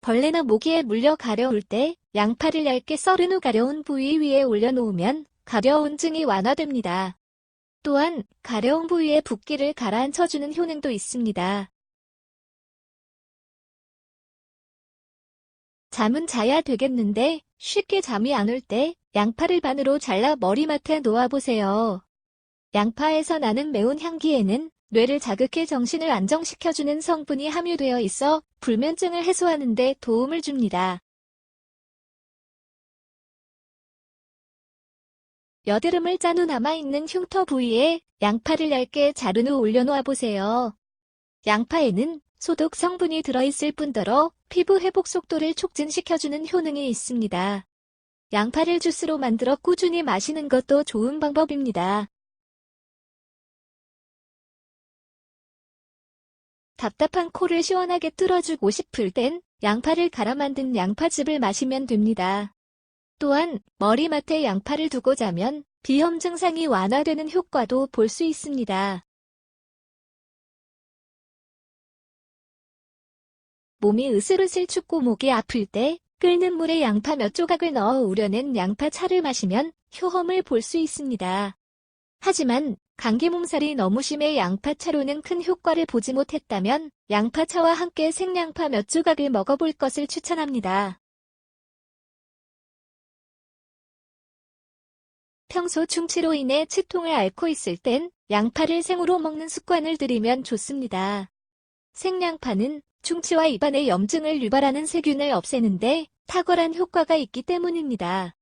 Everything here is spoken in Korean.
벌레나 모기에 물려 가려울 때 양파를 얇게 썰은 후 가려운 부위 위에 올려놓으면 가려운증이 완화됩니다. 또한 가려운 부위에 붓기를 가라앉혀주는 효능도 있습니다. 잠은 자야 되겠는데 쉽게 잠이 안 올 때 양파를 반으로 잘라 머리맡에 놓아보세요. 양파에서 나는 매운 향기에는 뇌를 자극해 정신을 안정시켜주는 성분이 함유되어 있어 불면증을 해소하는 데 도움을 줍니다. 여드름을 짠 후 남아있는 흉터 부위에 양파를 얇게 자른 후 올려놓아 보세요. 양파에는 소독 성분이 들어있을 뿐더러 피부 회복 속도를 촉진시켜주는 효능이 있습니다. 양파를 주스로 만들어 꾸준히 마시는 것도 좋은 방법입니다. 답답한 코를 시원하게 뚫어주고 싶을 땐 양파를 갈아 만든 양파즙을 마시면 됩니다. 또한 머리맡에 양파를 두고 자면 비염 증상이 완화되는 효과도 볼 수 있습니다. 몸이 으슬으슬 춥고 목이 아플 때 끓는 물에 양파 몇 조각을 넣어 우려낸 양파차를 마시면 효험을 볼 수 있습니다. 하지만 감기 몸살이 너무 심해 양파차로는 큰 효과를 보지 못했다면 양파차와 함께 생양파 몇 조각을 먹어볼 것을 추천합니다. 평소 충치로 인해 치통을 앓고 있을 땐 양파를 생으로 먹는 습관을 들이면 좋습니다. 생양파는 충치와 입안의 염증을 유발하는 세균을 없애는데 탁월한 효과가 있기 때문입니다.